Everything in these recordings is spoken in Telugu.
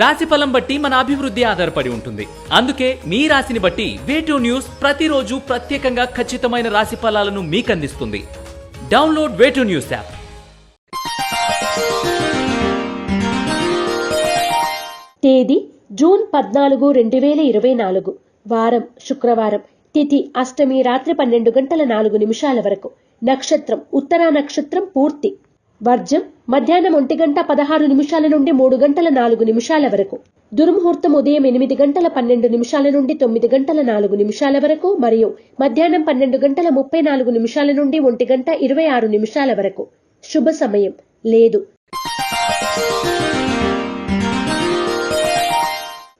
రాశి ఫలం బట్టి మన అభివృద్ధి ఆధారపడి ఉంటుంది. అందుకే మీ రాశిని బట్టి వేటూ న్యూస్ ప్రతిరోజు ప్రత్యేకంగా ఖచ్చితమైన రాశి ఫలాలను మీకు అందిస్తుంది download Way two News app తేదీ జూన్ పద్నాలుగు రెండు వేల ఇరవై నాలుగు. వారం శుక్రవారం. తిథి అష్టమి రాత్రి పన్నెండు గంటల నాలుగు నిమిషాల వరకు. నక్షత్రం ఉత్తరా నక్షత్రం పూర్తి. వర్జం మధ్యాహ్నం ఒంటి గంట పదహారు నిమిషాల నుండి మూడు గంటల నాలుగు నిమిషాల వరకు. దుర్ముహూర్తం ఉదయం ఎనిమిది గంటల పన్నెండు నిమిషాల నుండి తొమ్మిది గంటల నాలుగు నిమిషాల వరకు మరియు మధ్యాహ్నం పన్నెండు గంటల ముప్పై నాలుగు నిమిషాల నుండి ఒంటి గంట ఇరవై ఆరు నిమిషాల వరకు. శుభ సమయం. లేదు.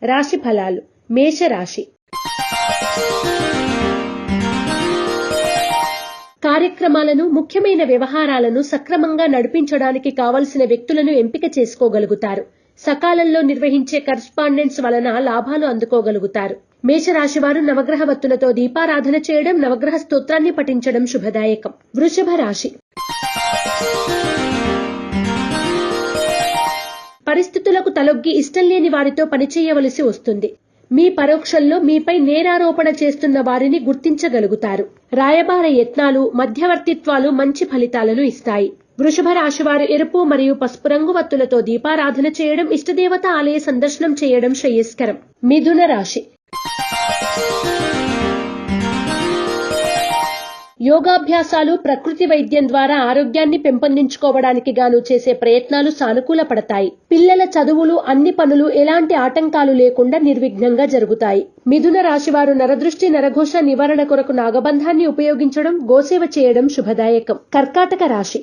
రాశి ఫలాలు. మేషరాశి. కార్యక్రమాలను ముఖ్యమైన వ్యవహారాలను సక్రమంగా నడిపించడానికి కావలసిన వ్యక్తులను ఎంపిక చేసుకోగలుగుతారు. సకాలంలో నిర్వహించే కరస్పాండెన్స్ వలన లాభాలు అందుకోగలుగుతారు. మేషరాశివారు నవగ్రహ వత్తులతో దీపారాధన చేయడం నవగ్రహ స్తోత్రాన్ని పఠించడం శుభదాయకం. వృషభ రాశి. పరిస్థితులకు తలొగ్గి ఇష్టం లేని వారితో పనిచేయవలసి వస్తుంది. మీ పరోక్షంలో మీపై నేరారోపణ చేస్తున్న వారిని గుర్తించగలుగుతారు. రాయబార యత్నాలు మధ్యవర్తిత్వాలు మంచి ఫలితాలను ఇస్తాయి. వృషభ రాశివారు ఎరుపు మరియు పసుపు రంగు వత్తులతో దీపారాధన చేయడం ఇష్టదేవత ఆలయ సందర్శనం చేయడం శ్రేయస్కరం. మిథున రాశి. యోగాభ్యాసాలు ప్రకృతి వైద్యం ద్వారా ఆరోగ్యాన్ని పెంపొందించుకోవడానికి గాను చేసే ప్రయత్నాలు సానుకూల పడతాయి పిల్లల చదువులు అన్ని పనులు ఎలాంటి ఆటంకాలు లేకుండా నిర్విఘ్నంగా జరుగుతాయి. మిథున రాశివారు నరదృష్టి నరఘోష నివారణ కొరకు నాగబంధాన్ని ఉపయోగించడం గోసేవ చేయడం శుభదాయకం. కర్కాటక రాశి.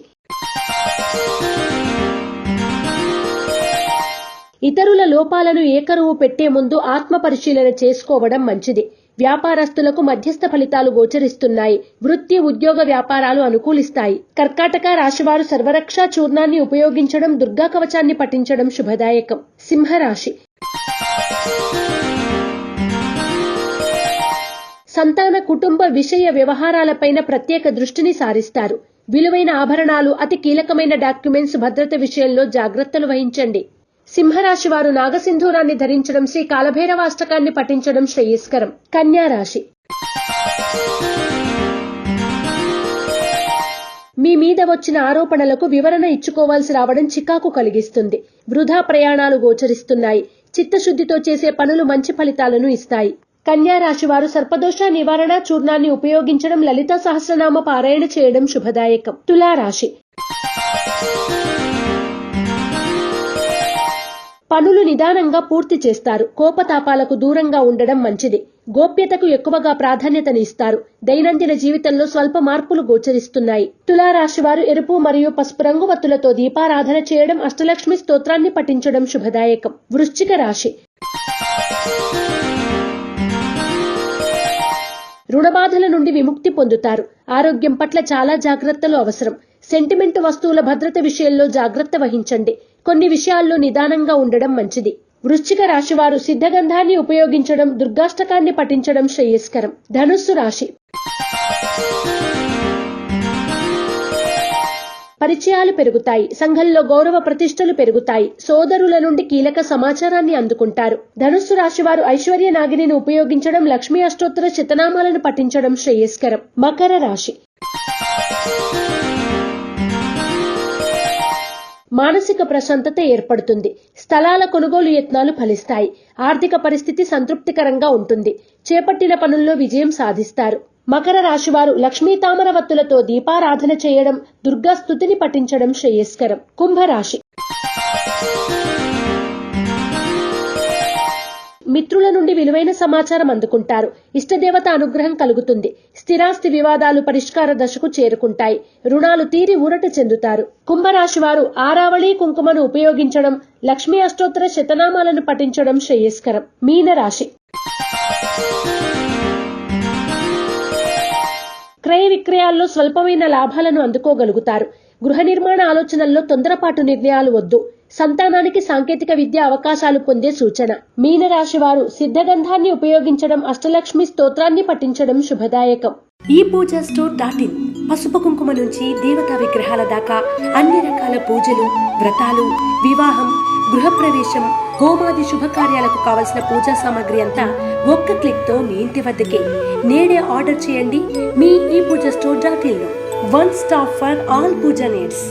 ఇతరుల లోపాలను ఏకరువు పెట్టే ముందు ఆత్మ పరిశీలన చేసుకోవడం మంచిది. వ్యాపారస్తులకు మధ్యస్థ ఫలితాలు గోచరిస్తున్నాయి. వృత్తి ఉద్యోగ వ్యాపారాలు అనుకూలిస్తాయి. కర్కాటక రాశివారు సర్వరక్ష చూర్ణాన్ని ఉపయోగించడం దుర్గా కవచాన్ని పఠించడం శుభదాయకం. సింహరాశి. సంతాన కుటుంబ విషయ వ్యవహారాలపైన ప్రత్యేక దృష్టిని సారిస్తారు. విలువైన ఆభరణాలు అతి కీలకమైన డాక్యుమెంట్స్ భద్రత విషయంలో జాగ్రత్తలు వహించండి. సింహరాశి వారు నాగసింధూరాన్ని ధరించడం శ్రీ కాలభైరవాష్టకాన్ని పఠించడం శ్రేయస్కరం. కన్యా రాశి మీ మీద వచ్చిన ఆరోపణలకు వివరణ ఇచ్చుకోవాల్సి రావడం చికాకు కలిగిస్తుంది. వృధా ప్రయాణాలు గోచరిస్తున్నాయి. చిత్తశుద్ధితో చేసే పనులు మంచి ఫలితాలను ఇస్తాయి. కన్యా రాశి వారు సర్పదోష నివారణ చూర్ణాన్ని ఉపయోగించడం లలిత సహస్రనామ పారాయణ చేయడం శుభదాయకం. తులారాశి. పనులు నిదానంగా పూర్తి చేస్తారు. కోపతాపాలకు దూరంగా ఉండడం మంచిది. గోప్యతకు ఎక్కువగా ప్రాధాన్యతనిస్తారు దైనందిన జీవితంలో స్వల్ప మార్పులు గోచరిస్తున్నాయి. తులారాశి వారు ఎరుపు మరియు పసుపు రంగు వత్తులతో దీపారాధన చేయడం అష్టలక్ష్మి స్తోత్రాన్ని పఠించడం శుభదాయకం. వృశ్చిక రాశి. రుణబాధల నుండి విముక్తి పొందుతారు. ఆరోగ్యం పట్ల చాలా జాగ్రత్తలు అవసరం. సెంటిమెంట్ వస్తువుల భద్రత విషయంలో జాగ్రత్త వహించండి. కొన్ని విషయాల్లో నిదానంగా ఉండడం మంచిది. వృశ్చిక రాశి వారు సిద్ధగంధాన్ని ఉపయోగించడం దుర్గాష్టకాన్ని పఠించడం శ్రేయస్కరం. ధనుస్సు రాశి. పరిచయాలు పెరుగుతాయి. సంఘంలో గౌరవ ప్రతిష్టలు పెరుగుతాయి. సోదరుల నుండి కీలక సమాచారాన్ని అందుకుంటారు. ధనుస్సు రాశి వారు ఐశ్వర్య నాగిని ఉపయోగించడం లక్ష్మీ అష్టోత్తర శతనామాలను పఠించడం శ్రేయస్కరం. మకర రాశి. మానసిక ప్రశాంతత ఏర్పడుతుంది. స్థలాల కొనుగోలు యత్నాలు ఫలిస్తాయి. ఆర్థిక పరిస్థితి సంతృప్తికరంగా ఉంటుంది. చేపట్టిన పనుల్లో విజయం సాధిస్తారు. మకర రాశివారు లక్ష్మీ తామర వత్తులతో దీపారాధన చేయడం దుర్గా స్థుతిని పఠించడం శ్రేయస్కరం. కుంభరాశి మిత్రుల నుండి విలువైన సమాచారం అందుకుంటారు. ఇష్టదేవత అనుగ్రహం కలుగుతుంది. స్థిరాస్తి వివాదాలు పరిష్కార దశకు చేరుకుంటాయి. రుణాలు తీరి ఊరట చెందుతారు. కుంభరాశి వారు ఆరావళి కుంకుమను ఉపయోగించడం లక్ష్మీ అష్టోత్తర శతనామాలను పఠించడం శ్రేయస్కరం. మీనరాశి. క్రయ విక్రయాల్లో స్వల్పమైన లాభాలను అందుకోగలుగుతారు. గృహ నిర్మాణ ఆలోచనల్లో తొందరపాటు నిర్ణయాలు వద్దు. సంతానానికి సాంకేతిక విద్య అవకాశాలు పొందే సూచన. మీనరాశి వారు సిద్ధగంధాన్ని ఉపయోగించడం అష్టలక్ష్మి స్తోత్రాన్ని పఠించడం శుభదాయకం. ఈ పూజ స్టోర్ డాట్ ఇన్. పసుపు కుంకుమ నుంచి దేవతా విగ్రహాల దాకా అన్ని రకాల పూజలు వ్రతాలు వివాహం గృహప్రవేశం హోమాది శుభకార్యాలకు కావలసిన పూజా సామాగ్రి అంతా ఒక్క క్లిక్తో మీ ఇంటి వద్దకే. నేడే ఆర్డర్ చేయండి మీ ఈ Pooja store dot in one stop for all Pooja needs.